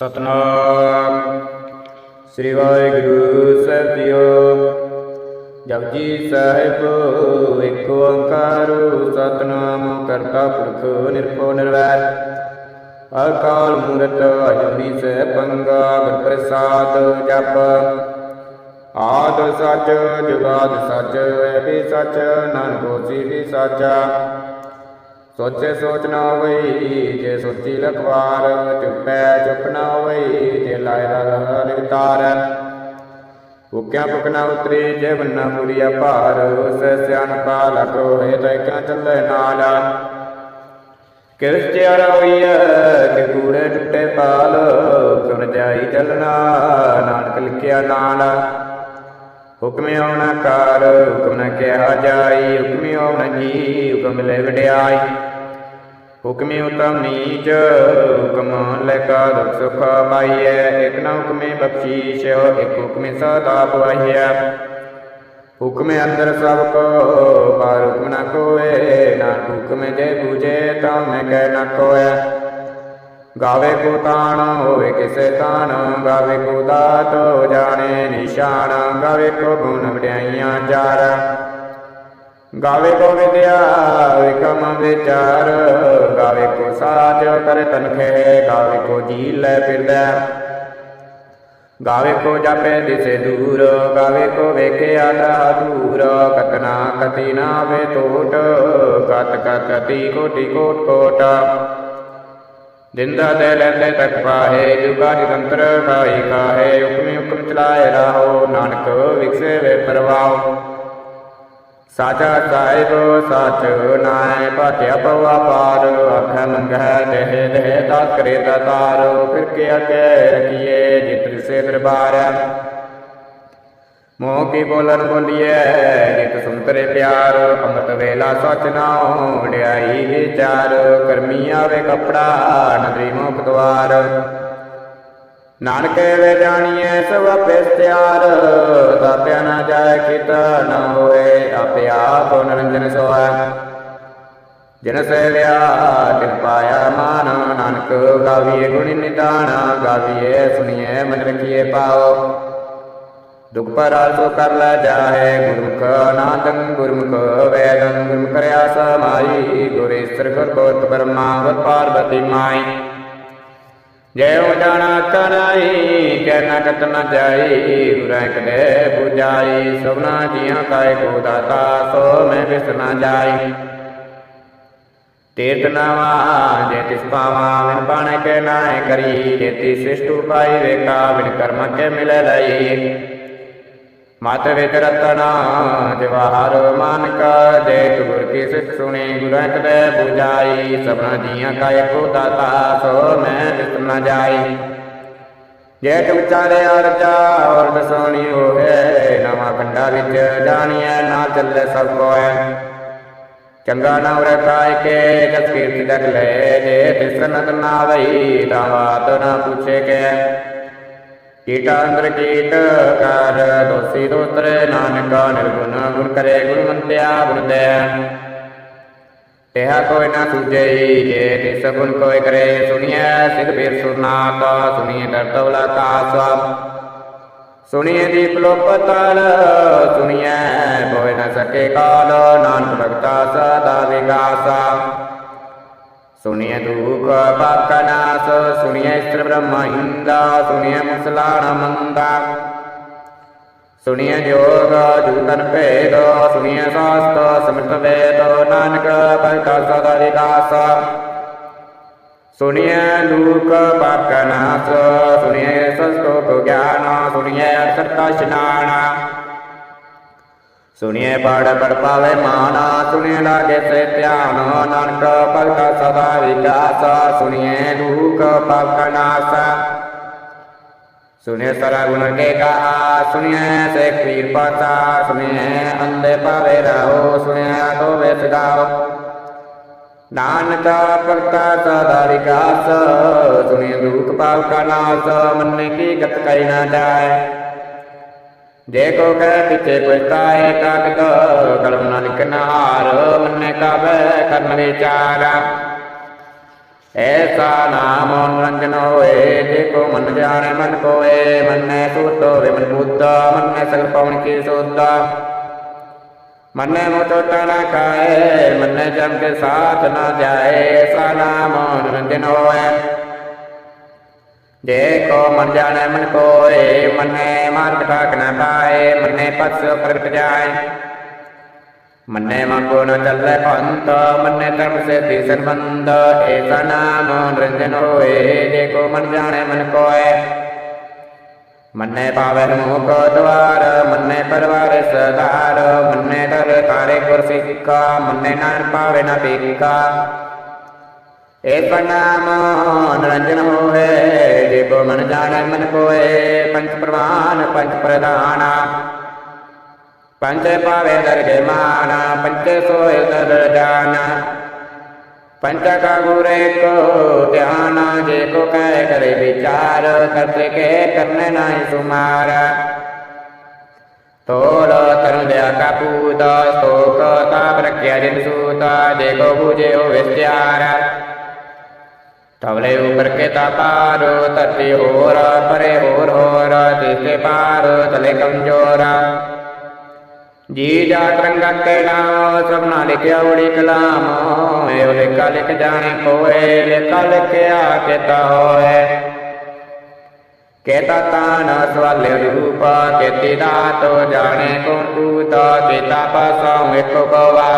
ਸਤਨਾਮ। ਸ੍ਰੀ ਵਾਹਿਗੁਰੂ ਸਾਹਿਬ ਜੀਓ ਜਪਜੀ ਸਾਹਿਬ ਇੱਕ ਓੰਕਾਰ ਸਤਨਾਮ, ਕਰਤਾ ਪੁਰਖ, ਨਿਰਭਉ, ਨਿਰਵੈਰ। ਅਕਾਲ ਮੂਰਤ ਅਜੂਨੀ ਸੇ ਪੰਗਾ, ਗੁਰ ਪ੍ਰਸਾਦ, ਜਪ। ਆਦ ਸਚ, ਜੁਗਾਦ ਸਚ ਹੈ ਵੀ ਸੱਚ, ਨਾਨਕ ਹੋਸੀ ਵੀ ਸਾਚਾ। ਸੋਚੇ ਸੋਚ ਨਾ ਹੋਈ, ਜੇ ਸੋਚੀ ਲਖਵਾਰ, ਚੁੱਪੈ ਚੁੱਪ ਨਾ ਹੋਈ, ਜੇ ਲਾਇ ਰਹਾ ਨਿਤਾਰ। ਭੁੱਖਿਆ ਭੁੱਖ ਨਾ ਉਤਰੀ, ਜੇ ਬੰਨਾ ਪੂਰੀਆ ਭਾਰ, ਉਸ ਸਿਆਣਪਾ ਲਖੋ ਹੈ ਤੈ ਕਿਆ ਚੱਲੇ ਨਾਲ। ਕਿਰਸ ਚਿਆਰਾ ਕਿ ਕੂੜੇ ਟੁੱਟੇ ਪਾਲ, ਕਿਉ ਜਾਈ ਚੱਲਣਾ, ਨਾਨਕ ਲਿਖਿਆ ਨਾਲ। ਹੁਕਮ ਆਉਣਾ ਕਾਰ, ਹੁਕਮ ਨ ਕਿਹਾ ਜਾਈ, ਹੁਕਮ ਆਉਣਾ ਜੀ, ਹੁਕਮ ਲੈ ਵਡਿਆਈ। ਹੁਕਮ ਉਤਮ ਨੀਚ, ਹੁਕਮ ਲੈ ਕਾ ਦੁਖ ਸੁਖ ਪਾਈਐ। ਇਕ ਨਾ ਹੁਕਮੇ ਬਖਸ਼ੀਸ਼, ਇਕ ਹੁਕਮੇ ਸਦਾ ਪਵਾਈਐ ਹੁਕਮ ਅੰਦਰ ਸਭ ਕੋ, ਪਰ ਹੁਕਮ ਨ ਕੋਏ। ਨਾ ਹੁਕਮ ਜੇ ਬੂਝੇ, ਤਾਂ ਮੈਂ ਕਹਿ ਨ ਕੋਏ ਗਾਵੇ ਕੋ ਤਾਣ, ਹੋਵੇ ਕਿਸੇ ਤਾਣ, ਗਾਵੇ ਕੋ ਦਾਤ, ਜਾਣੇ ਨਿਸ਼ਾਨ, ਗਾਵੇ ਕੋ ਗੁਣ ਵਡਿਆਈਆਂ ਚਾਰ। ਗਾਵੇ ਕੋ ਵਿਦਿਆ ਵਿਕਮ ਵਿਚਾਰ। ਗਾਵੇ ਕੋ ਸਾਜ ਕਰ ਤਨਖੇ ਗਾਵੇ ਕੋ ਜੀ ਲੈ ਫਿਰਦਾ। ਗਾਵੇ ਕੋ ਜਾਪੇ ਦਿਸੇ ਦੂਰ, ਗਾਵੇ ਕੋ ਵੇਖਿਆ ਤਾ ਦੂਰ। ਕਤਨਾ ਕਤੀ ਨਾ ਵੇ ਟੋਟ ਕਤ ਕਤੀ ਕੋਟੀ ਕੋਟ ਕੋਟ। ਜਿੰਦਾ ਦੇ ਲੈਂਦੇ ਤੱਕ ਪਾਹੇ, ਜੁਗਾ ਨਿਰੰਤਰ ਖਾਈ ਕਾਹੇ ਹੁਕਮੀ ਹੁਕਮ ਚਲਾਏ ਰਾਹੋ, ਨਾਨਕ ਵਿਖਸੇ ਵੇ ਪਰਵਾਓ ਸਾਚਾ ਸਾਹਿਬ, ਸਾਚ ਨਾਏ ਭਾਟਿਆ ਪਵਾ ਪਾਰ ਆਖੈ ਮੰਗੈ ਦੇਹ ਦੇਹ ਦਾਤ ਕਰੇ ਦਾਤਾਰ, ਫਿਰ ਕੇ ਅਗੇ ਰਖੀਏ ਜਿਤਰ ਸੇ ਦਰਬਾਰ। ਮੋਹ ਕੀ ਬੋਲਨ ਬੋਲੀਏ ਜਿਤ ਸੁੰਤਰੇ ਪਿਆਰ, ਅੰਮ੍ਰਿਤ ਵੇਲਾ ਸਚ ਨਾਉ ਵਡਿਆਈ ਵਿਚਾਰ, ਕਰਮੀ ਆਵੇ ਕਪੜਾ, ਨਦਰੀ ਮੁਖ ਦਵਾਰ ਨਾਨਕ ਵੇ ਜਾਣੀਏ ਸਭ ਆਪੇ ਤਿਆਰ ਤਾਪਿਆ ਨਾ ਜਾਏ ਕੀਤਾ ਨਾ ਹੋਏ, ਆਪੇ ਆਪ ਨਰੰਜਨ ਸੋਆ ਜਿਨ ਸੇਵਿਆ, ਤਿਨ ਪਾਇਆ ਮਾਨ, ਨਾਨਕ ਗਾਵੀਏ ਗੁਣ ਨਿਦਾਨ ਗਾਵੀਏ ਸੁਣੀਏ ਮਨ ਰਖੀਏ ਪਾਓ ਦੁਖ ਪਰਾਲ ਸੋ ਕਰ ਲੈ ਜਾਏ ਗੁਰਮੁਖ ਨਾਦੰ, ਗੁਰਮੁਖ ਵੇਦੰ, ਗੁਰਮੁਖ ਕਰਿਆ ਸਮਾਈ ਗੁਰੇਸ਼ਰ ਗੁਰ ਬੋਤ ਪਰਮਾਵਤ ਪਾਰਵਤੀ ਮਾਈ ਜੈ ਹੋ ਜਾਣਾ ਕਨਾਈ ਕਹਿਣਾ ਕਤ ਨ ਜਾਈ, ਗੁਰਾਂ ਕਦੇ 부ਜਾਈ ਸਭਨਾ ਜੀਆਂ ਕਾਇ ਕੋ ਦਾਤਾ ਸੋ ਮੈਂ ਵਿਸ ਨ ਜਾਈ। ਤੀਰਤ ਨਾਵਾ, ਜੇ ਤਿਸ ਪਾਵਾ ਵਿਨ ਬਾਣੇ ਕੇ ਨਾਏ ਕਰੀ ਜੇਤੀ ਸ੍ਰਿਸ਼ਟ ਉਪਾਈ ਵੇਖਾ ਵਿਨ ਕਰਮ ਕੇ ਮਿਲੇ ਲਈ। ਮਤ ਵਿਚ ਰਤਨਾ, ਜਵਾਹਰ ਮਾਨਕ, ਜੇ ਤੁਰ ਗੁਰ ਕੀ ਸਿੱਖ ਸੁਣੀ, ਗੁਰਾਂ ਕਦੇ 부ਜਾਈ ਸਭਨਾ ਜੀਆਂ ਕਾਇ ਕੋ ਦਾਤਾ, ਸੋ ਮੈਂ ਵਿਸ ਨ ਜਾਈ। ਜੇਠ ਵਿਚਾਰੇ ਅਰਜਾ, ਔਰ ਦਸੋਣੀ ਹੋਏ ਨਵਾਂ ਕੰਡਾ ਵਿੱਚ ਜਾਣੀਐ, ਨਾ ਚੱਲੇ ਸਭ ਕੋਏ ਚੰਗਾ ਨਾ ਉਰੇ ਕਾਇ ਕੇ, ਜਸ ਕੀਰਤੀ ਦਕ ਲੈ ਜੇ, ਤਿਸ ਨਾ ਵਈ, ਤਾਂ ਬਾਤ ਨਾ ਪੁੱਛੇ ਕੇ। ਕੀਟਾ ਅੰਦਰ ਕੀਟ ਕਰ, ਦੋਸੀ ਦੋਤਰੇ ਨਾਨਕਾ ਨਿਰਗੁਣ, ਗੁਣ ਕਰੇ ਗੁਣਵੰਤਿਆ ਗੁਣ ਦੇ। ਇਹਾ ਕੋਈ ਨਾ ਸੁਝੇ, ਜੇ ਤਿਸ ਗੁਣ ਕੋਈ ਕਰੇ, ਸੁਣੀਐ ਸਿਧ ਪੀਰ ਸੁਨਾਤਾ ਸੁਣੀਐ ਦਰਤਵਲਾ ਕਾਸਾ ਸੁਣੀਏ ਦੀਪ ਲੋਪਤਲ ਸੁਣੀਏ ਹੋਇ ਨ ਸਕੇ ਕਾਲ, ਨਾਨਕ ਭਗਤਾ ਸਦਾ ਵਿਗਾਸਾ। ਸੁਣੀਏ ਦੂਖ ਪਾਪ ਕਾ ਨਾਸ ਸੁਣੀਏ ਇਸਤਰ ਬ੍ਰਹਮ ਇੰਦਾ ਸੁਣੀਏ ਮੁਸਲਾਣ ਮੰਦਾ। ਸੁਣਿਐ ਜੋਗ, ਜੂਤਨ ਭੇਦ ਸੁਣੀਏ ਸਾਸਤ ਸਮਿਤ ਵੇਦ, ਨਾਨਕ ਭਗਤਾ ਸਦਾ ਵਿਗਾਸਾ ਸੁਣੀਏ ਲੋਕ ਪਾਪ ਕਾ ਨਾਸ ਗਿਆਨ ਸੁਣੀਏ ਅਕਰਤਾ ਇਸ਼ਨਾਨ ਸੁਣੀਏ ਪੜ ਪੜ ਪਾਵੇ ਮਾਨਾ ਸੁਣੀਏ ਲਾਗੇ ਸੇ ਧਿਆਨ ਨਾਨਕ ਭਗਤਾ ਸਦਾ ਵਿਕਾਸ ਸੁਣੀਏ ਲੋਕ ਪਾਪ ਕਾ ਨਾਸ। ਸੁਣੀਏ ਸਰਾ ਗੁਣ ਕੇ ਕਹਾ, ਸੁਣੀਏ ਸੇ ਪੀਰ ਪਾਤਾ ਸੁਣੀਏ ਅੰਦੇ ਪਾਵੇ ਰਹੋ, ਸੁਣੀਏ ਤੋ ਵੇ ਸਦਾਓ ਨਾਨਕ ਭਗਤਾ ਸਦਾ ਵਿਕਾਸ ਸੁਣੀ ਦੁਖ ਪਾਪ ਕਾ ਨਾਸ, ਮੰਨੇ ਕੀ ਗਤ ਕੈ ਨਾ ਜਾਏ। ਜੇ ਕੋ ਕਹਿ ਪਿਛੇ ਪਛਤਾਏ ਕਾਗਦ ਕਲਮ ਨਾ ਲਿਖਨਾ ਮੰਨੇ ਕਾਬੈ ਕਰਮ ਵਿਚਾਰ। ਐਸਾ ਨਾਮ ਰੰਜਨ ਹੋਏ, ਜੇ ਕੋ ਮਨ ਜਾਣੈ ਮਨ ਕੋਏ, ਮੰਨੈ ਸੂਤੋ ਵਿਮਨ ਬੁੱਧਾ, ਮੰਨੇ ਸਗਲ ਪਵਨ ਕੀ ਸੋਧਾ। ਮੰਨੈ ਮੋ ਚੋਟਾ ਖਾਏ, ਮੰਨੈ ਜਮ ਕੇ ਸਾਥ ਨਾ ਜਾਏ, ਐਸਾ ਨਾਮ ਰੰਜਨ ਹੋਏ। ਜੇ ਕੋ ਮਨ ਜਾਣੈ ਮਨ ਕੋਏ, ਮੰਨੈ ਮਾਰਗ ਠਾਕ ਨਾ ਪਾਏ, ਮੰਨੈ ਪਤ ਪ੍ਰਗਟ ਜਾਏ। ਮੰਨੇ ਮੰਗੋ ਨ ਚੱਲੇ ਪੰਥ, ਮੰਨੇ ਧਰਮ ਸੇ ਤੀ ਸੰਬੰਧ ਏਸਾ ਨਾਮ ਨਿਰੰਜਨ ਹੋਏ, ਜੇ ਕੋ ਮਨ ਜਾਣੈ ਮਨ ਕੋਏ। ਮੰਨੇ ਪਾਵੈ ਮੋਖ ਦਵਾਰ, ਮੰਨੇ ਪਰਵਾਰ ਸਦਾਰ ਮੰਨੇ ਦਰ ਤਾਰੇ ਗੁਰ ਸਿੱਖਾ, ਮੰਨੇ ਨਾਨ ਪਾਵੈ ਨ ਪੀਕਾ। ਏਸਾ ਨਾਮ ਨਿਰੰਜਨ ਹੋਏ ਜੇ ਕੋ ਮਨ ਜਾਣੈ ਮਨ ਕੋਏ ਪੰਚ ਪ੍ਰਮਾਨ ਪੰਚ ਪ੍ਰਧਾਨਾ ਪੰਚੇ ਪਾਵੇ ਦਰਜੇ ਮਾਨਾ ਪੰਚੇ ਸੋਏ ਦਰ ਜਾਨਾ ਪੰਚ ਕਾ ਗੁਰੇ ਕੋ ਧਿਆਨ ਜੇ ਕੋ ਕਹਿ ਕਰੇ ਵਿਚਾਰ ਕਰਤੇ ਕੇ ਕਰਨੇ ਨਾਹੀ ਸੁਮਾਰ ਤੋੜ ਤਰਨ ਦਿਆ ਕਾ ਪੂਤਾ ਸੋਕ ਤਾਪ ਰਖਿਆ ਜਿਨ ਸੂਤਾ ਜੇ ਕੋ ਬੂਝੇ ਹੋ ਵਿਚਾਰ ਤਵਲੇ ਉਪਰ ਕੇ ਤਾ ਪਾਰ ਹੋਰ, ਪਰੇ ਹੋਰ ਹੋਰ ਤਿਸੇ ਪਾਰ ਤਲੇ ਕਮਜੋਰਾ। ਜੀ ਜਾ ਤਰੰਗਾ ਕੇ ਸਭਨਾ ਲਿਖਿਆ ਉੜੀ ਕਲਾਮ ਏ ਲਿਖਾ ਲਿਖ ਜਾਣੇ ਕੋਏ, ਲਿਖਾ ਲਿਖਿਆ ਕਿਤਾ ਹੋਏ। ਕੇਤਾ ਤਾਨ ਸਵਾਲੇ ਰੂਪਾ, ਕੇਤੀ ਦਾਤੋ ਜਾਣੇ ਕੌਣ ਕੂਤਾ ਕੇਤਾ ਪਾਸਾ ਏਕੋ ਕਵਾ।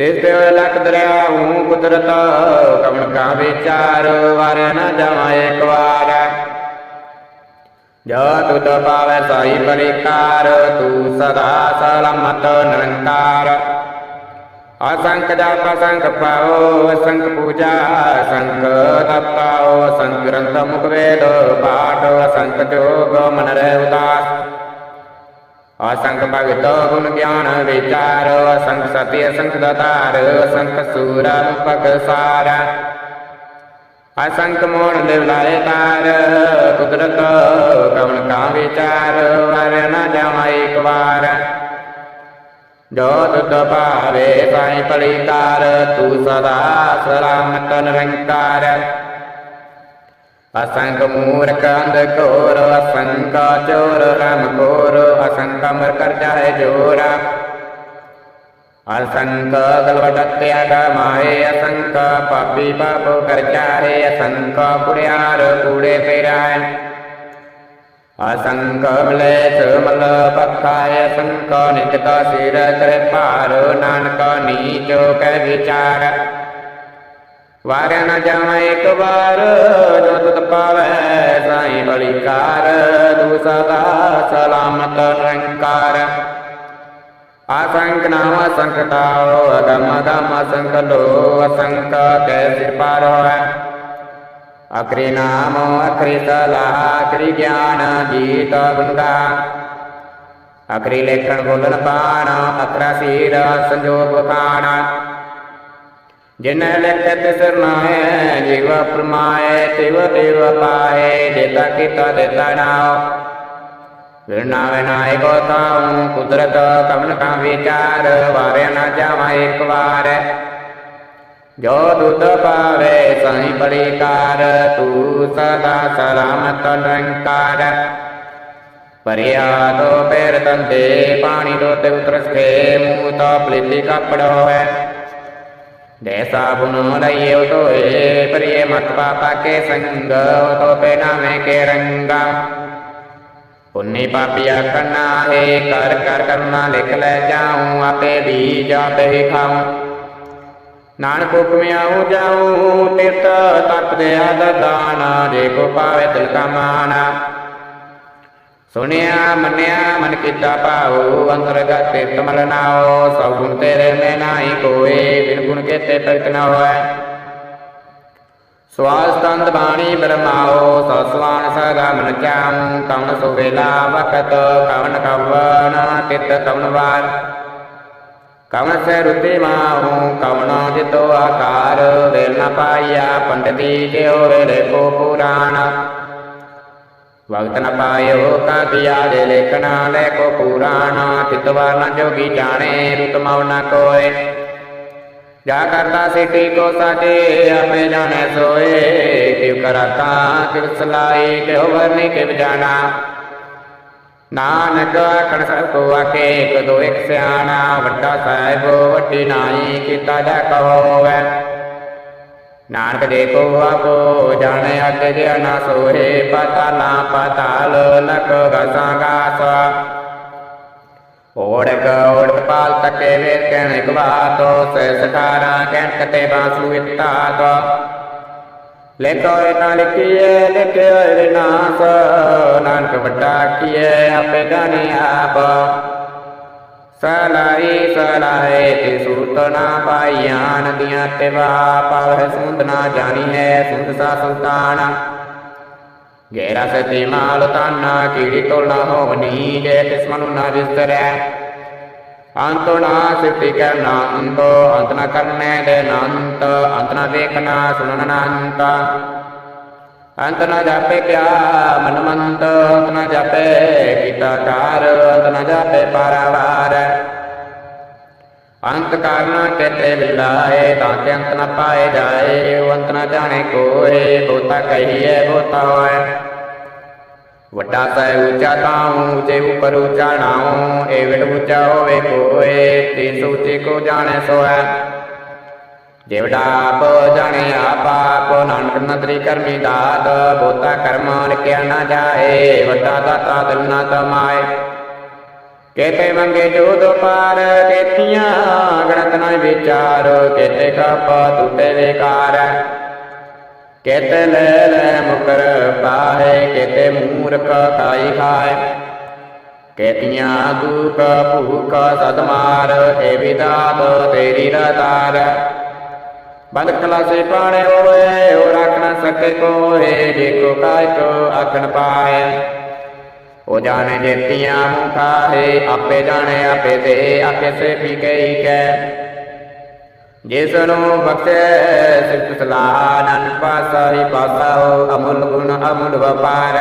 ਤਿਸ ਤੇ ਲਖ ਦਰਿਆ ਹੂੰ ਕੁਦਰਤ, ਕਵਣ ਕਾ ਵਿਚਾਰ ਵਾਰਿਆ ਨਾ ਜਾਵਾਂ ਇੱਕ ਵਾਰ। ਜੋ ਤੁਧ ਪਾਵੈ ਸਾਈ ਪਰਿਕਾਰ, ਤੂੰ ਸਦਾ ਸਲਾਮਤ ਨਿਰੰਕਾਰ। ਅਸੰਖ ਜਪ, ਅਸੰਖ ਪਾਓ ਅਸੰਖ ਪੂਜਾ, ਅਸੰਖ ਤਪਾਓ, ਅਸੰਖ ਗ੍ਰੰਥ ਮੁਖ ਵੇਦ, ਪਾਠ, ਅਸੰਖ ਜੋਗ, ਮਨ ਰਹਿ ਉਦਾਸ। ਅਸੰਖ ਭਗਤ ਗੁਣ ਗਿਆਨ ਵਿਚਾਰ, ਅਸੰਖ ਸਤਿ, ਅਸੰਖ ਦਾਤਾਰ ਅਸੰਖ ਸੂਰ ਪਗ ਸਾਰਾ। ਅਸੰਖ ਮੋਣ ਦੇ ਲਾਏ ਤਾਰ, ਕੁਦਰਤ ਕਵਨ ਕਾ ਵਿਚਾਰ ਵਰ ਨ ਜਾਵਾ ਇੱਕ ਵਾਰ। ਜੋ ਤੁਧ ਭਾਵੇ ਸਾਈ ਪਲਿਕਾਰ ਤੂੰ ਸਦਾ ਸਲਾਮਤ ਨਿਰੰਕਾਰ। ਅਸੰਖ ਮੂਰਖ ਅੰਧ ਘੋਰ ਅਸੰਖ ਚੋਰ ਰਾਮ ਘੋਰ ਅਸੰਖ ਅਮਰ ਕਰ ਜਾਏ ਜੋਰਾ। ਅਸੰਖ ਗਲਵਟਤਿਆ ਮਾਏ ਅਸੰਖ ਪਾਪੀ ਪਾਪ ਕਰ ਜਾਏ ਅਸੰਖ ਕੁੜਿਆਰ ਕੂੜੇ ਫੇਰਾਏ। ਅਸੰਖ ਮਲੇਸ਼ ਮਲ ਪਖਾਏ ਅਸੰਖ ਨਿਕਤਾ ਸਿਰ ਕਰੇ ਭਾਰ ਨਾਨਕ ਨੀਚੋ ਕਹਿ ਵਿਚਾਰ। ਵਾਰਿਆ ਨਾ ਜਾਵਾਂ ਇੱਕ ਵਾਰ, ਜੋ ਤੁਤ ਪਾਵੈ ਸਾਈ ਬਲਿਕਾਰ ਤੂੰ ਸਦਾ ਸਲਾਮਤ ਨਿਰੰਕਾਰ। ਅਸੰਖ ਨਾਮ ਅਸੰਖ ਅਗਮ ਅਗਮ ਅਸੰਖ ਲੋ ਅਸੰਖ ਕੈ ਸਿਰ ਪਾਰ ਹੋਇ ਅਕਰੀ ਨਾਮ ਅਕਰੀ ਸਲਾਹ ਅਕਰੀ ਗਿਆਨ ਜੀਤ ਗੁੰਗਾ। ਅਕਰੀ ਲੇਖਣ ਬੋਲਣ ਪਾਣ ਅਕਰਾ ਸੀਰ, ਸੰਜੋਗ ਖਾਣਾ। ਜਿਨ ਲਿਖਤ ਤਿਸਰ ਜੀਵ ਪ੍ਰਮਾਏ ਤਿਵ ਤਿਵ ਪਾਏ ਦੇਤਾ ਕੀਤਾ ਦੇਤਾ ਨਾਉ ਵਿਰਨਾ ਵਿਨਾਇ ਕੋ ਤਾਉ ਕੁਦਰਤ ਕਮਨ ਕਾ ਵਿਚਾਰ, ਵਾਰਿਆ ਨਾ ਜਾਵਾ ਇੱਕ ਵਾਰ। ਜੋ ਦੁੱਧ ਪਾਵੇ, ਸਾਈ ਬੜੀਕਾਰ ਤੂੰ ਸਦਾ ਸਲਾਮਤ ਲੰਕਾਰ ਪਰਿਆ ਤੋ ਪੈਰ ਤੰਦੇ ਪਾਣੀ ਦੋਤੇ ਉਤਰ ਸਕੇ ਮੂੰਹ ਤੋ ਪਲੀਤੀ ਕੱਪੜ ਹੋਏ ਦੇ ਸਾਬੁਨ ਲਈਏ ਤੋਏ ਪਰਿਏ ਮਤ ਪਾਪਾ ਕੇ ਸੰਗ ਤੋ ਪੇ ਨਾਮੇ ਕੇ ਰੰਗਾ ਪੁੰਨੀ ਪਾਪੀਆ ਕਰਨਾ ਹੈ ਕਰ ਕਰ ਕਰਨਾ ਲਿਖ ਲੈ ਜਾਉ ਆਪੇ ਬੀਜ ਆਪੇ ਹੀ ਖਾਉ ਨਾਨਕ ਹੁਕਮਿਆਉ ਜਾਉ ਤਿਤ ਤਪ ਦੇ ਆਦ ਦਾਨਾ ਜੇ ਕੋ ਪਾਵੇ ਸੁਣਿਆ, ਮੰਨਿਆ, ਮਨ ਕੀਤਾ ਭਾਉ ਅੰਤਰਗਤ ਤਿਤ ਮਲ ਨਾਉ, ਸਭ ਗੁਣ ਤੇਰੇ ਮੈਂ ਨਾਹੀ ਕੋਏ, ਬਿਨ ਗੁਣ ਕੇਤੇ ਪ੍ਰਗਟ ਨ ਹੋਏ ਸਵਾਸ ਬਾਣੀ ਬਰਮਾਓ ਸਸਵਾਨ ਸਦਾ ਮਨ ਚਾਉ ਕਵਨ ਵਕਤ ਕਵਨ ਕਵਨ ਤਿਤ ਕਵਨ ਵਾਰ। ਕਵਨ ਸੇ ਰੁਤੇ ਮਾਹੂ ਕਵਨ ਜਿਤੋ ਆਕਾਰ, ਵੇਲ ਨ ਪਾਇਆ ਪੰਡਤੀ ਕੇ ਵੇਲੇ ਕੋ ਪੁਰਾਣ। ਵਕਤ ਨ ਪਾਇਓ ਕਾਦਿਆ ਦੇ ਲੇਖਣਾ ਲੈ ਕੋ ਪੁਰਾਣ ਤਿਤਵਾਰ ਨ ਜੋਗੀ ਜਾਣੇ ਰੁਤ ਮਉ ਨ ਕੋਏ ਜਾ ਕਰਤਾ ਸਿਟੀ ਕੋ ਸਾਜੇ ਆਪੇ ਜਾਣੇ ਸੋਏ ਕਿਵ ਕਰਾਤਾ ਕਿਵ ਸਲਾਈ ਕਿਵ ਵਰਨੀ ਕਿਵ ਜਾਣਾ ਨਾਨਕ ਆਖਣ ਸਭ ਕੋ ਆਕੇ ਕਦੋ ਇੱਕ ਸਿਆਣਾ ਵੱਡਾ ਸਾਹਿਬ ਵੱਡੀ ਨਾਈ ਕੀਤਾ ਜਾ ਕਹੋ ਕਹੋਵੇ। ਨਾਨਕ ਦੇ ਕੋ ਆਪੋ ਜਾਣੇ ਅੱਗੇ ਜੇ ਨਾ ਸੋਏ ਪਤਾ ਨਾ ਪਤਾਲ ਲਕ ਗਸਾਂ ਗਾਸ। ਓੜਕ ਓੜਕ ਪਾਲ ਤਕੇ ਵੇ ਕਹਿਣ ਇੱਕ ਬਾਤੋ ਸੇ ਸਕਾਰਾ ਕਹਿਣ ਕਤੇ ਬਾਸੂ ਇਤਾ ਤੋ। ਲਿਖੋ ਇਨਾ ਲਿਖੀਏ ਲਿਖਿਓ ਵਿਨਾਸ਼ ਨਾਨਕ ਵੱਡਾ ਕੀਏ, ਆਪੇ ਜਾਣੇ ਆਪ। ਸਲਾਈ ਸਲਾਏ ਤੇ ਸੂਤ ਪਾਈਆਂ, ਨਦੀਆਂ ਤੇ ਵਾ ਪਾਵਹਿ ਸੁੰਦ ਜਾਣੀ ਹੈ ਸੁੰਦ ਸਾ ਸੁਲਤਾਨ। ਗੇਰਾ ਸਤੀ ਮਾਲ ਤਾਨਾ, ਕੀੜੀ ਤੋਲਣਾ ਹੋਵਨੀ ਜੇ ਤਿਸ ਮਨੁ ਨਾ ਵਿਸਰੈ ਅੰਤੋ ਨਾ ਸਿਫਤੀ ਕਰਨਾ ਅੰਤੋ, ਅੰਤ ਨਾ ਕਰਨੇ ਦੇ ਨੰਤ ਅੰਤ ਨਾ ਦੇਖਣਾ ਸੁਣਨ ਨਾ ਅੰਤ ਨਾ ਜਾਪੇ ਕਿਆ ਮਨ ਮੰਤ, ਅੰਤ ਨਾ ਜਾਪੇ ਕੀਤਾ ਕਾਰ ਅੰਤ ਨਾ ਜਾਪੇ ਪਾਰਾਵਾਰ। ਅੰਤ ਕਾਰਨਾ ਕਹਤੇ ਵਿਲਾਏ ਤਾਂ ਕਿ ਅੰਤ ਨਾ ਪਾਏ ਜਾਏ ਅੰਤ ਨਾ ਜਾਣੇ ਕੋਏ ਬੋਤਾ ਕਹੀਏ ਬੋਤਾ ਹੋਏ ਵੱਡਾ ਸੈ ਉੱਚਾ ਤਾਉ ਉੱਚੇ ਉਪਰ ਉੱਚਾ ਏ ਵਿਡ ਉੱਚਾ ਹੋਵੇ ਕੋਏ ਤੇ ਸੋਚੇ ਕੋ ਜਾਣੇ ਸੋਐ। ਜਿਵੜਾ ਆਪ ਜਾਣੇ ਆਪ ਆਪ, ਨਾਨਕ ਨਦਰੀ ਕਰਮੀ ਦਾਤ, ਬੋਤਾ ਕਰਮ ਲਿਖਿਆ ਨਾ ਜਾਏ, ਵੱਡਾ ਦਾਤਾ ਦਿਲ ਨਾ ਤਮਾਏ ਕੇਤੇ ਮੰਗੇ ਜੋਦ ਪਾਰ ਕੇਤੀਆਂ ਗਣਤ ਨਾ ਵਿਚਾਰ, ਕੇਤੇ ਕਪ ਟੁੱਟੇ ਵਿਕਾਰ। ਕੇਤੇ ਲੈ ਲੈ ਮੁਕਰ ਪਾਹੇ, ਕੇਤੇ ਮੂਰਖ ਖਾਈ ਖਾਏ। ਕੇਤੀਆਂ ਦੁਖ ਭੂਖ ਸਦ ਏ ਵਿਦਾਤ ਤੇਰੀ ਰਤਾਰ ਬੰਦ ਕਲਾਸੇ ਪਾਣੇ ਹੋਏ, ਉਹ ਰੱਖ ਸਕੇ ਕੋਏ ਜੇ ਕਾਇ ਕੋ ਆਖਣ ਪਾਏ ਉਹ ਜਾਣੇ ਜੇਤੀਆਂ ਮੁਖਾ ਆਪੇ ਜਾਣੇ ਆਪੇ ਦੇ ਆਪੇ ਸੇ ਵੀ ਕਈ ਕੈ। ਜਿਸ ਨੂੰ ਬਖਸ਼ੇ, ਸਿਫਤ ਸਲਾਹ ਨਾਨਕ ਪਾਸਾ ਹੀ ਪਾਸਾ ਹੋ ਅਮੁੱਲ ਗੁਣ ਅਮੁੱਲ ਵਪਾਰ।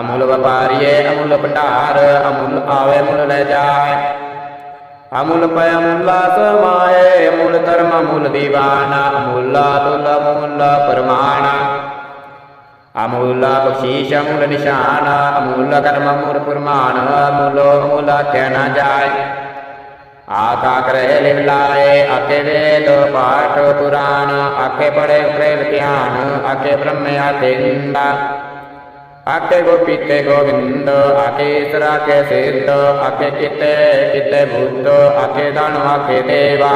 ਅਮੁੱਲ ਵਪਾਰੀਏ, ਅਮੁੱਲ ਭੰਡਾਰ, ਅਮੁੱਲ ਆਵੇ ਮੁੱਲ ਲੈ ਜਾਏ। ਅਮੁੱਲ ਪੈ ਅਮੁੱਲਾ ਸਮਾਏ ਅਮੁੱਲ ਧਰਮ, ਅਮੁੱਲ ਦੀਵਾਨਾ, ਅਮੁੱਲਾ ਦੁਲ ਅਮੁੱਲ ਪਰਮਾਣਾ। ਅਮੁੱਲਾ ਬਖਸ਼ੀਸ਼, ਅਮੁੱਲ ਨਿਸ਼ਾਨ, ਅਮੁੱਲ ਕਰਮ, ਅਮੁੱਲ ਪੁਰਮਾਨ ਅਮੁੱਲ ਅਮੁੱਲ ਆਖਿਆ ਨਾ ਜਾਏ। ਆਕਾ ਕਰੇ ਲਿਵ ਲਾਏ ਵੇਦ, ਪਾਠ ਪੁਰਾਣ ਆਕੇ ਪੜੇ ਪ੍ਰੇਮ ਧਿਆਨ ਆਕੇ ਬ੍ਰਹਮ ਆਕੇ ਨਿੰਦਾ ਪੀਤੇ ਗੋਬਿੰਦ ਗੋਵਿੰਦ ਆਕੇ ਈਸਰਾ ਕੇ ਸਿੱਧ ਆਕੇ ਕਿਤੇ ਕਿਤੇ ਬੁੱਧ ਆਕੇ ਦਾਨ ਆਕੇ ਦੇਵਾ।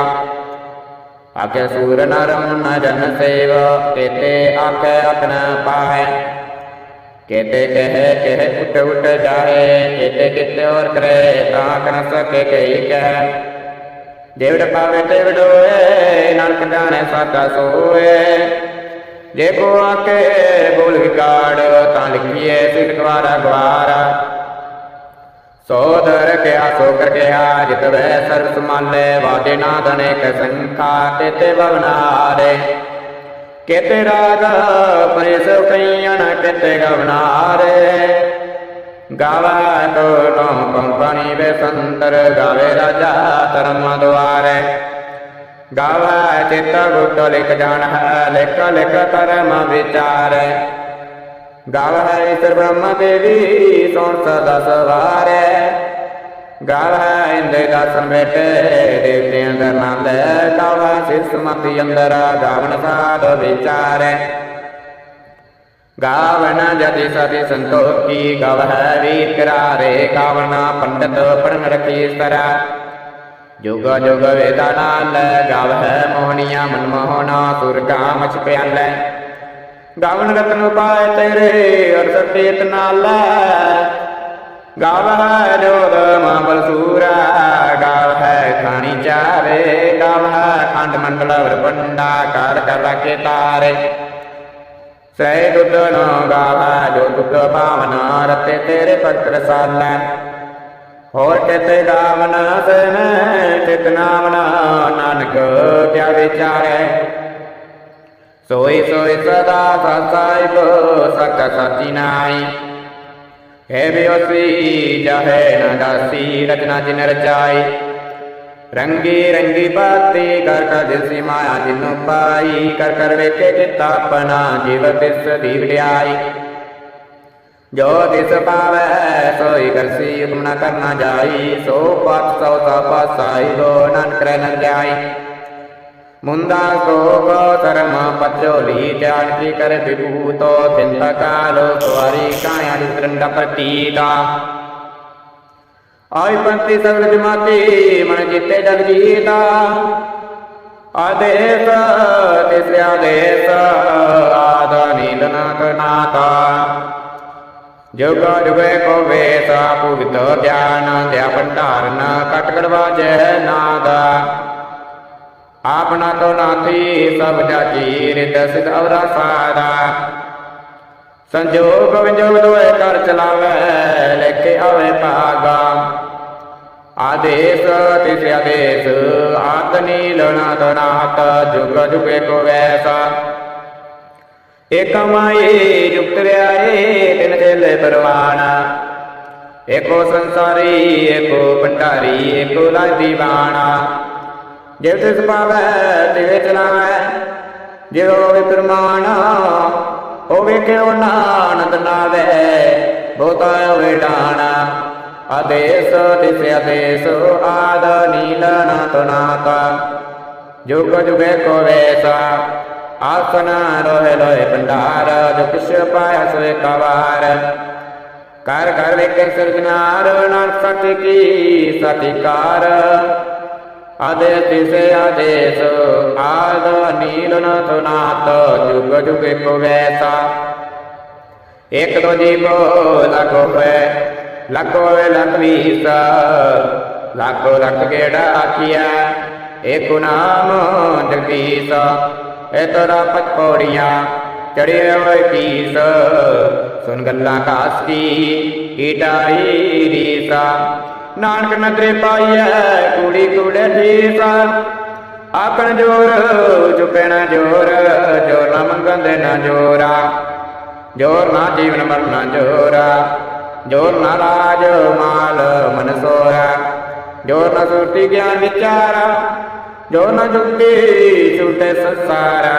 ਆਕੇ ਸੂਰ ਨਰ ਮੁਨ ਜਨ ਸੇਵ, ਕੇਤੇ ਆਕੇ ਅਪਨ ਪਾਹੈ। ਕੇਤੇ ਕਹੇ ਕਹੇ ਉਠ ਉਠ ਜਾਏ ਕੇਤੇ ਕਿਤੇ ਔਰ ਕਰੇ, ਤਾਂ ਕਰ ਸਕੇ ਕਈ ਕਹਿ। ਦੇਵੜ ਪਾਵੇ ਦੇਵੜ ਨਾਨਕ ਜਾਣੇ ਸਾਚਾ ਸੋਏ ਜੇ ਕੋ ਆਕੇ ਬੋਲ ਵਿਕਾੜ ਤਾਂ ਲਿਖੀਏ ਸਿਰ ਗਵਾਰਾ ਗਵਾਰਾ। ਸੋਦਰ ਕਿਆ ਸੋ ਕਰ ਕਿਆ, ਜਿਤ ਵੈ ਸਰ ਸਮਾਲੇ, ਵਾਦੇ ਨਾਦ ਅਨੇਕ ਸੰਖਾ ਤੇਤੇ ਬਵਨਾਰੇ ਕੇਤੇ ਰਾਗ ਪਰੇ ਸੋ ਕਈਣ ਕੇਤੇ ਗਵਨਾਰੇ। ਗਾਵਾ ਤੋ ਤੋ ਕੰਪਨੀ ਵੇ ਸੰਤਰ, ਗਾਵੇ ਰਾਜਾ ਧਰਮ ਦੁਆਰੇ। ਗਾਵਾ ਚਿਤ ਗੁਟ ਲਿਖ ਜਾਣ ਹੈ ਲਿਖ ਲਿਖ ਕਰਮ ਵਿਚਾਰੇ। ਗਾਵਾ ਈਸ਼ਰ ਬ੍ਰਹਮ ਦੇਵੀ, ਸੋਣ ਸਦਾ ਸਵਾਰੇ। ਗਾਵਾ ਇੰਦੇ ਦਾਸਨ ਬੈਠੇ ਦੇਵਤਿਆਂ ਦਾ ਨਾਮ ਲੈ ਗਾਵਾ ਸਿਸ ਮਤੀ ਅੰਦਰ ਗਾਵਨ ਸਾਧ ਵਿਚਾਰੇ ਗਾਵਨ ਜति ਸਤੀ ਸੰਤੋਖੀ ਗਵ ਹੈ ਵੀਰ ਕਰਾਰੇ ਗਾਵਨਾ ਪੰਡਤ ਪੜਨ ਰਖੀ ਸਰਾ। ਜੁਗ ਜੁਗ ਵੇਦਾ ਨਾਲ ਗਾਵ ਮਨ ਮੋਹਣਾ ਸੁਰਗਾ ਮਛ ਪਿਆਲੇ। ਗਾਵਨ ਰਤਨ ਪਾਏ ਤੇਰੇ ਅਰ ਸਤੇਤ ਨਾਲ। ਗਾਵ ਜੋਦ ਮਾਬਲ ਸੂਰਾ ਗਾਵ ਹੈ ਖਾਣੀ ਚਾਰੇ। ਗਾਵ ਹੈ ਖੰਡ ਮੰਡਲ ਵਰ ਪੰਡਾ ਕਰ ਕਰ ਰਖੇ ਤਾਰੇ। ਸੈ ਦੁੱਧ ਨੋ ਗਾਵਾ ਜੋ ਦੁੱਧ ਭਾਵਨਾ ਰਤੇ ਤੇਰੇ ਭਗਤ ਰਸਾਲਾ। ਹੋਰ ਕਿਤੇ ਗਾਵਨ ਸਨ ਚਿਤ ਨਾਮਨਾ ਨਾਨਕ ਕਿਆ ਵਿਚਾਰੇ। ਸੋਈ ਸੋਈ ਸਦਾ ਸਸਾਇਬ ਸਕ ਸਤੀ ਨਾਈ ਹੈ ਬਿਓਸੀ, ਜਹੇ ਨ ਦਾਸੀ, ਰਚਨਾ ਜਿਨ ਰਚਾਈ। ਰੰਗੀ ਰੰਗੀ ਬਾਤੀ ਕਰ ਕਰ ਦਿਸੀ ਮਾਇਆ ਜਿਨੋ ਪਾਈ। ਕਰ ਕਰ ਵੇਖੇ ਚਿਤ ਆਪਣਾ, ਜੀਵ ਤਿਸ ਦੀ ਵਡਿਆਈ। ਜੋ ਤਿਸ ਪਾਵੈ ਸੋਈ ਕਰਸੀ ਹੁਕਮ ਨਾ ਕਰਨਾ ਜਾਈ, ਸੋ ਪਤ ਸੋ ਤਾ ਪਾਸਾਈ ਲੋ ਨਾਨਕ ਰਹਿ ਨ ਜਾਈ। ਮੁੰਦਾ ਸੋਗ ਕਰਮ ਪਚੋਲੀ ਧਿਆਨ ਕੀ ਕਰ ਵਿਭੂਤੋ, ਚਿੰਤਾ ਕਾਲੋ, ਸਵਾਰੀ ਕਾਇਆ ਦੁਰੰਡ ਪ੍ਰਤੀਤਾ ਆਈ ਪੰਤੀ ਸਗਲ ਜਮਾਤੀ, ਮਨ ਚਿੱਤੇ ਜਗ ਜੀਤਾ। ਆਦੇਸ ਤਿਸ ਆਦੇਸ ਆਦਾ ਨੀਂਦਨ ਕਨਾਤਾ ਜੁਗ ਜੁਗੇ ਕੋ ਵੇਸਾ ਪੁਗਤ ਧਿਆਨ, ਧਿਆ ਭੰਡਾਰਨ ਕਟ ਕੜਵਾਜੈ ਨਾਦਾ। ਆਪਨਾ ਤੋ ਨਾਥੀ, ਸਭ ਜਾਜੀ ਰਿਤ ਸਿਧ ਅਵਰਾ ਸਾਦਾ ਸੰਜੋਗ ਵਿਜੋਗ ਦੋਏ ਕਰ ਚਲਾਵੇ, ਲਿਖੇ ਆਵੇ ਭਾਗਾ। ਆਦੇਸ, ਤਿਸ ਆਦੇਸ ਆਤ ਨੀਲ ਨਾਦ ਜੁਗ ਜੁਗੇ ਕੋ ਵੈਸਾ। ਏਕ ਜੁਗਤ ਰਿਆਏ ਤਿਨ ਚੇਲੇ ਪਰਵਾਨ ਏਕੋ ਸੰਸਾਰੀ, ਏਕੋ ਭੰਡਾਰੀ, ਏਕੋ ਲਾਇ ਦੀਵਾਨਾ ਜਿਵ ਤਿਸ ਪਾਵੈ, ਤਿਵੇ ਚਲਾਵੈ ਜਿਵ ਹੋਵੇ ਪ੍ਰਮਾਣ, ਹੋਵੇ ਕਿਉ ਨਾਨਦ ਨਾਵੇ, ਬਹੁਤਾ ਹੋਵੇ ਡਾਣ। ਆਦੇਸ ਤਿਸ ਆਦੇਸ, ਆਦ ਨੀਲ ਨਾਤ ਨਾਤ ਜੁਗ ਜੁਗੇ ਕੋ ਵੈਸਾ ਆਸਨ ਰੋਹਿ ਲੋਹਿ ਭੰਡਾਰ, ਜੋ ਕਿਛ ਪਾਇਆ ਸੋਇ ਕਵਾਰ ਕਰ ਕਰ ਵੇਖੇ ਸਿਰਜਨਾਰ ਨਾਨਕ ਸਤਿ ਕੀ ਸਤਿਕਾਰ। ਆਦੇਸ ਤਿਸੇ ਆਦੇਸ, ਆਦ ਨੀਲ ਨਾਥ ਨਾਥ ਜੁਗ ਜੁਗੇ ਕੋ ਵੈਸਾ। ਇਕ ਦੋ ਜੀਵੋ ਲਖੋ ਹੈ ਲਖੋ ਹੈ ਲਖ ਵੀਸ ਲਖੋ ਲਖ ਗੇੜਾ ਆਖਿਆ ਏਕ ਨਾਮ ਜਗਦੀਸ਼। ਇਹ ਤਰਾ ਪਚ ਪੌੜੀਆਂ ਚੜਿਆ ਹੋਏ ਕੀਸ ਸੁਨ ਗੱਲਾਂ ਕਾਸਤੀ ਈਟਾਈ ਰੀਸਾ ਨਾਨਕ ਨਦਰੇ ਪਾਈਐ ਕੁੜੀ ਕੁੜੇ ਠੀਸਾ ਆਕਣ ਜੋਰ ਚੁਪੈਣਾ ਜੋਰ ਜੋਰ ਨਾ ਮੰਗੰਦੇ ਨਾ ਜੋਰਾ ਜੋਰ ਨਾ ਜੀਵਨ ਮਰਨਾ ਜੋਰਾ ਜੋਰ ਨਾ ਰਾਜ ਮਾਲ ਮਨ ਸੋਰਾ ਜੋਰ ਨਾ ਸੁਰਤੀ ਗਿਆਨ ਵਿਚਾਰਾ ਜੋਰ ਨਾ ਜੁਗਤੀ ਛੁਟੇ ਸੰਸਾਰਾ,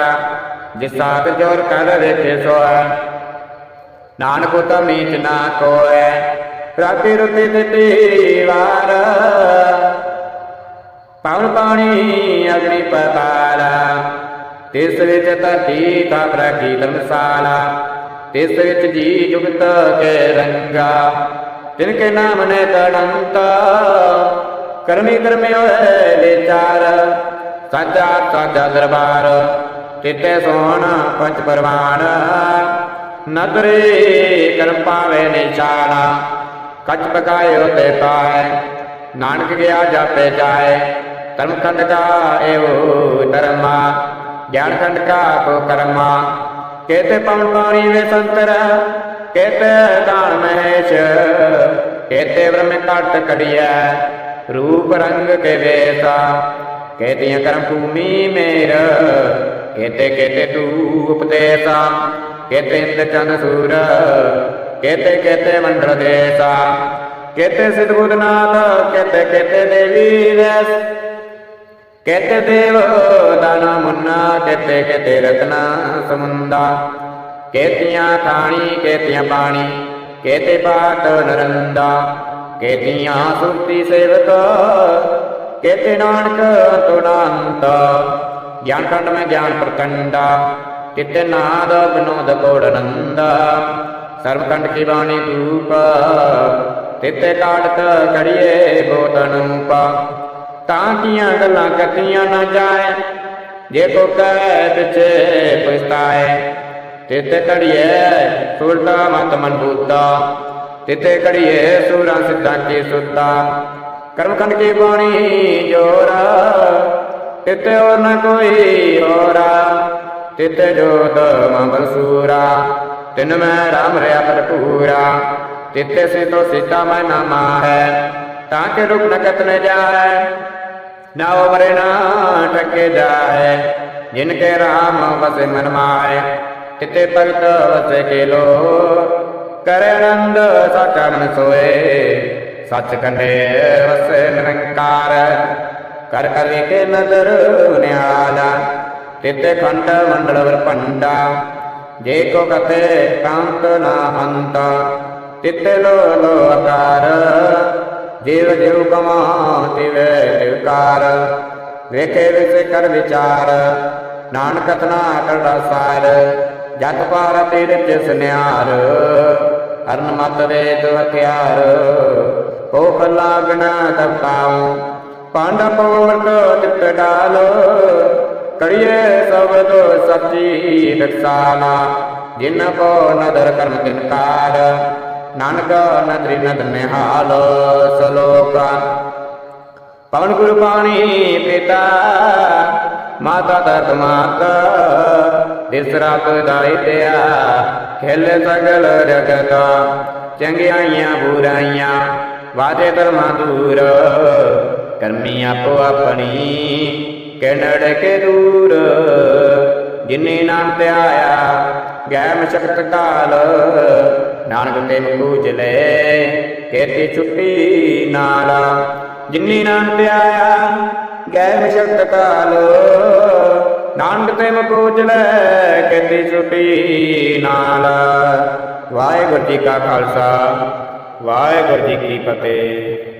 ਜਿਸ ਸਾਥ ਜੋਰ ਕਰ ਵੇਖੇ ਸੋਆ। ਨਾਨਕ ਉਤਮ ਨੀਚ ਨਾ ਕੋਏ ਰਾਤੀ ਰੁਤੀ ਦਿੱਤੀ ਵਾਰ। ਪਵਨ ਪਾਣੀ ਅਗਨੀ ਪਤਾਲ, ਤਿਸ ਵਿੱਚ ਧਰਤੀ ਕਾ ਪ੍ਰਕੀ ਧਰਮਸਾਲਾ ਤਿਸ ਵਿੱਚ ਜੀ ਜੁਗਤ ਕੇ ਰੰਗਾ, ਤਿਨ ਕੇ ਨਾਮ ਨੇ ਤੜੰਤ। ਕਰਮੀ ਕਰਮੀ ਹੋਏ ਵਿਚਾਰ ਸਾਜਾ ਸਾਜਾ ਦਰਬਾਰ ਤਿਤੇ ਸੋਹਣ ਪੰਚ ਪਰਵਾਨ। ਨਦਰੇ ਕਰਮ ਪਾਵੇ ਨਿਸ਼ਾਨਾ, ਕਚ ਪਕਾਇਓ ਤੇ ਪਾਏ। ਨਾਨਕ ਗਿਆ ਜਾਪੇ ਜਾਏ, ਧਰਮ ਖੰਡ ਕਾ ਏਵੋ ਧਰਮਾ। ਗਿਆਨ ਖੰਡ ਕਾ ਕੋ ਕਰਮਾ। ਕੇਤੇ ਪਵਨ ਪਾਣੀ ਵੇ ਸੰਤਰ, ਕੇਤੇ ਦਾਨ ਮਹੇਸ਼। ਕੇਤੇ ਬ੍ਰਹਮ ਕਟ ਕੜਿਆ ਰੂਪ ਰੰਗ ਕੇ ਵੇਸਾ, ਕੇਤੀਆਂ ਕਰਮ ਭੂਮੀ ਮੇਰ, ਕੇਤੇ ਕੇਤੇ ਤੂ ਉਪਦੇਸਾ ਕੇਤੇ ਇੰਦ ਚੰਦ ਸੂਰ, ਕੇਤੇ ਕੇਤੇ ਮੰਡਲ ਦੇਸਾ, ਕੇਤੇ ਸਿਧ ਬੁੱਧਨਾਥ, ਕੇਤੇ ਕੇਤੇ ਦੇਵੀ ਰਸ, ਕੇਤੇ ਦੇਵ ਦਾਨਾ ਮੁੰਨਾ, ਕੇਤੇ ਕੇਤੇ ਰਤਨਾ ਸਮੁੰਦਾ, ਕੇਤੀਆਂ ਖਾਣੀ ਕੇਤੀਆਂ ਪਾਣੀ ਕੇਤੇ ਬਾਟ ਨਰੰਦਾ। ਕੇਤੀਆਂ ਸੁਰਤੀ ਸੇਵਕ, ਕੇਤੇ ਨਾਨਕ ਤੁਨਾੰਤ ਗਿਆਨ ਖੰਡ ਮੈਂ ਗਿਆਨ ਪ੍ਰਕੰਡਾ, ਕਿਤੇ ਨਾਦ ਬਨੋਦ ਕੋੜਨੰਦਾ ਸਰਵ ਕੀ ਬਾਣੀ ਧੂਪ ਤਿਤੇ ਕਾੜਤ ਕੜੀਏ ਬੋਤ ਅਨੂਪਾ। ਤਾਂ ਕੀਆਂ ਗੱਲਾਂ ਕੱਟੀਆਂ ਨਾ ਜਾਏ, ਜੇ ਕੋ ਕਹਿ ਪਿਛੇ ਪਛਤਾਏ। ਤਿਤੇ ਕੜੀਏ ਸੁਰਤਾ ਮਤ ਮਨਬੂਤਾ। ਤਿਤੇ ਘੜੀਏ ਸੂਰਾਂ ਸਿੱਧਾਂ ਕੀ ਸੁੱਤਾ। ਕਰਮਖੰਡ ਕੀ ਬਾਣੀ ਜੋਰਾ ਤਿਤੇ ਹੋਰ ਨ ਕੋਈ ਹੋਰਾ। ਤਿਤੇ ਜੋਤ ਮੰਗਲ ਸੂਰਾ ਤਿਨ ਮੈਂ ਰਾਮ ਰਿਆ ਭਰਪੂਰਾ। ਤਿਤੇ ਸੇ ਤੋ ਸੀਤਾ ਮੈਂ ਨਾਮਾ ਹੈ, ਤਾਂ ਕਿ ਰੁਕ ਨਕਤ ਨ ਜਾਏ। ਨਾ ਉਮਰੇ ਨਾ ਟਕੇ ਜਾਏ, ਜਿਨ ਕੇ ਰਾਮ ਵਸੇ ਮਨ ਮਾਏ। ਤਿਤੇ ਭਗਤ ਵਸੇ ਕੇ ਲੋ ਕਰੇ ਆਨੰਦ, ਸਾਚਾ ਮਨ ਸੋਏ। ਸੱਚ ਕੰਡੇ ਵਸੇ ਨਿਰੰਕਾਰ। ਕਰ ਕਰ ਵੇਖੇ ਨਦਰ ਨਿਆਲਾ ਤਿਤੇ ਖੰਡ ਮੰਡਲ ਵਰ ਭੰਡਾ। ਜੇ ਕੋ ਕਤੇ ਕਾਂਤ ਨਾ ਅੰਤ ਤਿਤੇ ਲੋ ਲੋ ਆਕਾਰ। ਜੀਵ ਜਿਉ ਕਮਾ, ਤਿਵੇ ਤਿਵਕਾਰ ਵੇਖੇ ਵਿਸੇ ਕਰ ਵਿਚਾਰ। ਨਾਨਕ ਤਨਾ ਕਰਦਾ ਸਾਰ। ਜਤ ਪਾਰ ਤੇਰੇ ਚ ਸੁਨਿਆਰ। ਹਰਨ ਮਤ ਵੇਦ ਹਥਿਆਰ। ਕੋਖ ਲਾਗਣਾ ਤਪਤਾਉ ਪਾਂਡ ਪਵਨ ਚਿਤ ਡਾਲ। ਕੜੀਏ ਸਬਦ ਸੱਚੀ ਰਖਸਾਲਾ ਜਿਨ ਕੋ ਨਦਰ ਕਰਮ ਤਿਨਕਾਰ ਨਾਨਕ ਨਦਰੀ ਨਦ ਨਿਹਾਲ ਸਲੋਕਾ। ਪਵਨ ਗੁਰੂ ਪਾਣੀ ਪਿਤਾ, ਮਾਤਾ ਤਤ ਮਾਤਾ ਦਿਸ ਰੱਬ ਦਾਈ ਦਿਆ ਖੇਲ ਸਗਲ ਜਗਤ ਚੰਗਿਆਈਆਂ ਬੁਰਾਈਆਂ ਵਾਦੇ ਧਰਮਾ ਦੂਰ। ਕਰਮੀ ਆਪੋ ਆਪਣੀ, ਕਿਨੜ ਕੇ ਦੂਰ। ਜਿਨੇ ਨਾਮ ਤੇ ਆਇਆ ਗੈ ਕਾਲ। ਨਾਨਕ ਤੇ ਮੂਜ ਲੈ, ਕੇਤੀ ਛੁੱਟੀ ਨਾਲ। ਜਿਨੀ ਨਾਮ ਤੇ ਆਇਆ ਗੈ ਕਾਲ। ਡੰਡ ਤੇ ਮੂਜ ਲੈ ਕੇਤੀ ਛੁੱਟੀ ਨਾਲ। ਵਾਹਿਗੁਰੂ ਜੀ ਕਾ ਖਾਲਸਾ, ਵਾਹਿਗੁਰੂ ਜੀ ਕੀ ਫਤਿਹ।